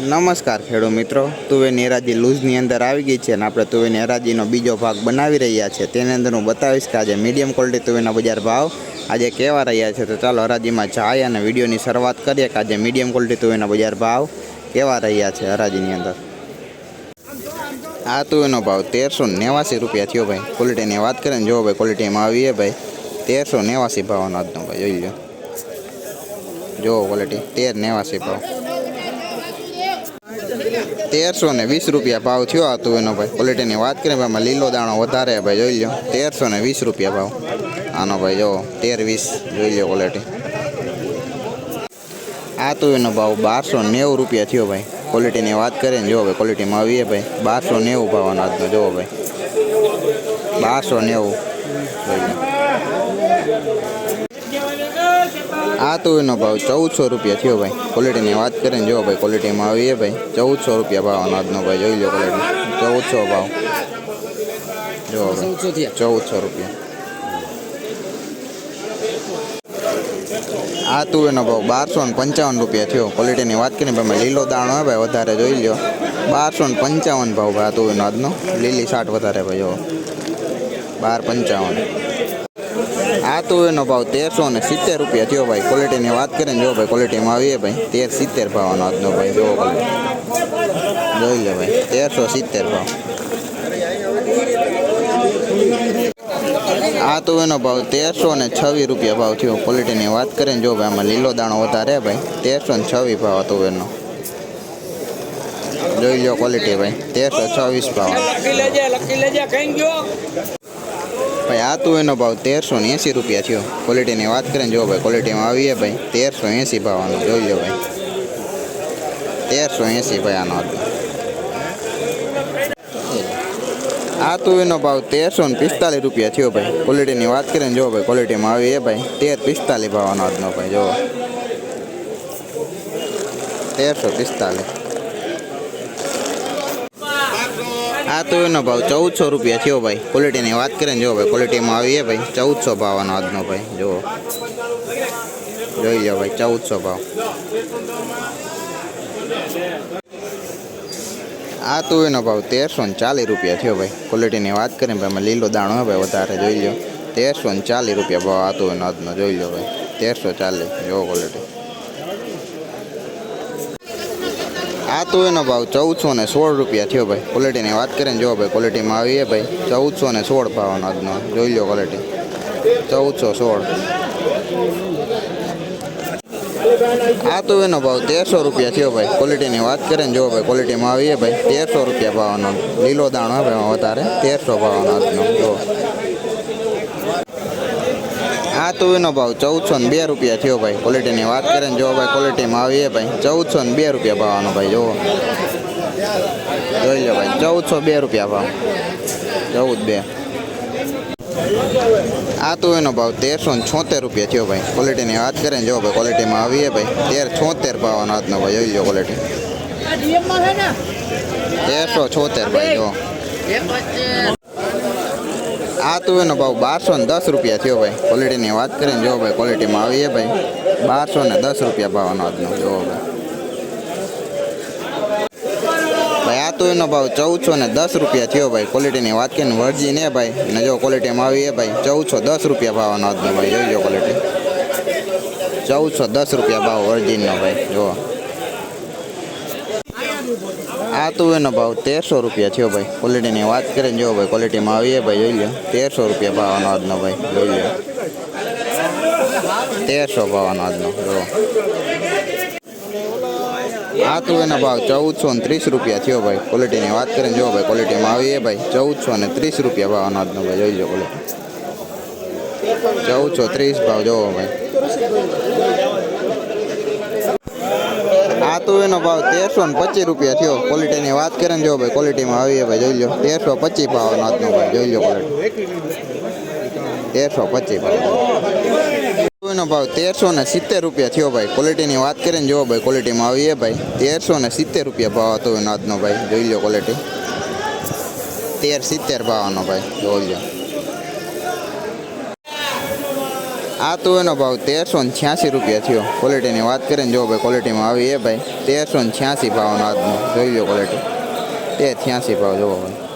નમસ્કાર ખેડૂત મિત્રો. તુવેરની હરાજી લૂઝની અંદર આવી ગઈ છે અને આપણે તુવેરની હરાજીનો બીજો ભાગ બનાવી રહ્યા છે. તેની અંદર હું બતાવીશ કે આજે મીડિયમ ક્વોલિટી તુવેરના બજાર ભાવ આજે કેવા રહ્યા છે. તો ચાલો હરાજીમાં જાય અને વિડીયોની શરૂઆત કરીએ કે આજે મીડિયમ ક્વોલિટી તુવેરના બજાર ભાવ કેવા રહ્યા છે હરાજીની અંદર. આ તુવેરનો ભાવ તેરસો નેવાસી રૂપિયા થયો ભાઈ. ક્વોલિટીની વાત કરીએ ને જો ભાઈ ક્વોલિટીમાં આવીએ ભાઈ. તેરસો નેવાસી ભાવનો આજનો ભાઈ જોઈ લો જો ક્વોલિટી તેર નેવાસી ભાવ. તેરસો ને વીસ રૂપિયા ભાવ થયો આ એનો ભાઈ. ક્વોલિટીની વાત કરીએ ભાઈ આમાં લીલો દાણો વધારે ભાઈ, જોઈ લો તેરસો ને વીસ રૂપિયા ભાવ. આનો ભાઈ જો, તેર વીસ, જોઈ લો ક્વોલિટી આ તુવેરનો ભાવ બારસો નેવું રૂપિયા થયો ભાઈ. ક્વોલિટીની વાત કરીએ ને, જો ભાઈ ક્વોલિટીમાં આવીએ ભાઈ. બારસો નેવું ભાવનો આજનો જુઓ ભાઈ. બારસો નેવું. જોઈ લો આ તુવેરનો ભાવ ચૌદસો રૂપિયા થયો ભાઈ. ક્વોલિટીની વાત કરીને જો ભાઈ ક્વોલિટીમાં આવીએ ભાઈ. ચૌદસો રૂપિયા ભાવનો અનાજનો ભાઈ જોઈ લો ક્વોલિટી ચૌદસો ભાવ. જો ભાઈ ચૌદસો રૂપિયા. આ તુવેરનો ભાવ બારસો ને પંચાવન રૂપિયા થયો. ક્વોલિટીની વાત કરીને ભાઈ લીલો દાણો હોય ભાઈ વધારે જોઈ લો બારસો ને પંચાવન ભાવ ભાઈ આ તુવેરનો આજનો. લીલી શાટ વધારે ભાઈ જો. બાર પંચાવન. આ તો એનો ભાવ તેરસો ને સિત્તેર રૂપિયા થયો ભાઈ. ક્વોલિટીની વાત કરીએ ને જો ભાઈ ક્વોલિટીમાં આવીએ ભાઈ. તેર સિત્તેર ભાવનો આજનો ભાઈ જોવો ક્વોલિટી જોઈ લે ભાઈ, તેરસો સિત્તેર ભાવ. આ તો એનો ભાવ તેરસો ને છવ્વીસ રૂપિયા ભાવ થયો. ક્વોલિટીની વાત કરીએ ને જો ભાઈ, આમાં લીલો દાણો વધારે ભાઈ. તેરસો ને છવ્વીસ ભાવ હતો એનો. જોઈ લો ક્વોલિટી ભાઈ, તેરસો છવ્વીસ ભાવ. ભાઈ, આ તુવેરનો ભાવ તેરસો ને એંસી રૂપિયા થયો. ક્વોલિટીની વાત કરીએ ને, જો ભાઈ ક્વોલિટીમાં આવીએ ભાઈ તેરસો એંસી ભાવવાનો જોઈ લો ભાઈ. તેરસો એંસી ભાઈ આનો આ તુવેરનો ભાવ તેરસો ને પિસ્તાલીસ રૂપિયા થયો ભાઈ. ક્વોલિટીની વાત કરીએ ને, જો ભાઈ ક્વોલિટીમાં આવીએ ભાઈ, તેર પિસ્તાલીસ ભાવવાનો આજનો ભાઈ, જો. તેરસો પિસ્તાલીસ. આ તો એનો ભાવ ચૌદસો રૂપિયા થયો ભાઈ. ક્વોલિટીની વાત કરીએ ને જો ભાઈ ક્વોલિટીમાં આવીએ ભાઈ, ચૌદસો ભાવનો આજનો ભાઈ જુઓ જોઈ લો ભાઈ, ચૌદસો ભાવ. આ તુવેરનો ભાવ તેરસો ને ચાલીસ રૂપિયા થયો ભાઈ. ક્વોલિટીની વાત કરીએ ભાઈ, એમાં લીલો દાણો હોય ભાઈ વધારે, જોઈ લો તેરસો ને ચાલીસ રૂપિયા ભાવ આ તુવેરનો આજનો, જોઈ લો ભાઈ. તેરસો ચાલીસ જુઓ ક્વોલિટી આ તો એનો ભાવ ચૌદસો ને સોળ રૂપિયા થયો ભાઈ. ક્વોલિટીની વાત કરીએ ને જો ભાઈ ક્વોલિટીમાં આવીએ ભાઈ. ચૌદસો ને સોળ ભાવનો આજનો. જોઈ લો ક્વોલિટી ચૌદસો સોળ. આ તો એનો ભાવ તેરસો રૂપિયા થયો ભાઈ. ક્વોલિટીની વાત કરીએ ને જો ભાઈ ક્વોલિટીમાં આવીએ ભાઈ. તેરસો રૂપિયા ભાવનો. લીલો દાણો ભાઈ વધારે. તેરસો ભાવનો આજનો. જો આ તુવેરનો ભાવ ચૌદસો ને બે રૂપિયા થયો ભાઈ. ક્વોલિટીની વાત કરે ને જો ભાઈ ક્વોલિટીમાં આવીએ ભાઈ. ચૌદસો ને બે રૂપિયા ભાવવાનો ભાઈ જુઓ. જોઈ લો ભાઈ ચૌદસો બે રૂપિયા ભાવ. ચૌદ બે. આ તુવેરનો ભાવ તેરસો ને છોતેર રૂપિયા થયો ભાઈ. ક્વોલિટીની વાત કરીએ ને જો ભાઈ ક્વોલિટીમાં આવીએ ભાઈ. તેર છોતેર ભાવવાનો આજનો ભાઈ જોઈ લો ક્વોલિટી તેરસો છોતેર ભાઈ જો આ તુવેરનો ભાવ બારસો ને દસ રૂપિયા થયો ભાઈ. ક્વોલિટીની વાત કરીએ ને જો ભાઈ ક્વોલિટીમાં આવીએ ભાઈ. બારસો ને દસ રૂપિયા ભાવનો આજનો, જો ભાઈ. ભાઈ, આ તુવેરનો ભાવ ચૌદસો ને દસ રૂપિયા થયો ભાઈ. ક્વોલિટીની વાત કરીને વરજી ને ભાઈ. ને જો ક્વોલિટીમાં આવીએ ભાઈ, ચૌદસો દસ રૂપિયા ભાવનો આજનો ભાઈ. જોઈ જો ક્વોલિટી ચૌદસો દસ રૂપિયા ભાવ વરજીનનો ભાઈ, જો. આ તુવેરનો ભાવ તેરસો રૂપિયા થયો ભાઈ. ક્વોલિટીની વાત કરીને જો ભાઈ ક્વોલિટીમાં આવીએ ભાઈ, જોઈ લો તેરસો રૂપિયા ભાવનો આજનો ભાઈ, જોઈ લો તેરસો ભાવનો આજનો, જો. આ તુવેરનો ભાવ ચૌદસો ને ત્રીસ રૂપિયા થયો ભાઈ. ક્વોલિટીની વાત કરીને જો ભાઈ ક્વોલિટીમાં આવીએ ભાઈ. ચૌદસો ને ત્રીસ રૂપિયા ભાવનો આજનો ભાઈ, જોઈ લો ક્વોલિટી ચૌદસો ત્રીસ ભાવ જોવો ભાઈ. આ એનો ભાવ તેરસો ને પચીસ રૂપિયા થયો. ક્વોલિટીની વાત કરે ને જો ભાઈ ક્વોલિટીમાં આવીએ ભાઈ, જોઈ લો તેરસો પચીસ ભાવનો આજનો ભાઈ, જોઈ લો ક્વોલિટી તેરસો પચીસ ભાવ. એનો ભાવ તેરસો ને સિત્તેર રૂપિયા થયો ભાઈ. ક્વોલિટીની વાત કરીને ને જો ભાઈ ક્વોલિટીમાં આવીએ ભાઈ. તેરસો ને સિત્તેર રૂપિયા ભાવ હતો એનો આજનો ભાઈ, જોઈ લો ક્વોલિટી તેર સિત્તેર ભાવનો ભાઈ, જોઈ લો આ તો એનો ભાવ તેરસો ને છ્યાસી રૂપિયા થયો. ક્વોલિટીની વાત કરીને જો ભાઈ ક્વોલિટીમાં આવી એ ભાઈ, તેરસો ને છ્યાસી ભાવનો આજનો. જોઈ લો ક્વોલિટી તે છ્યાસી ભાવ જોવો ભાઈ.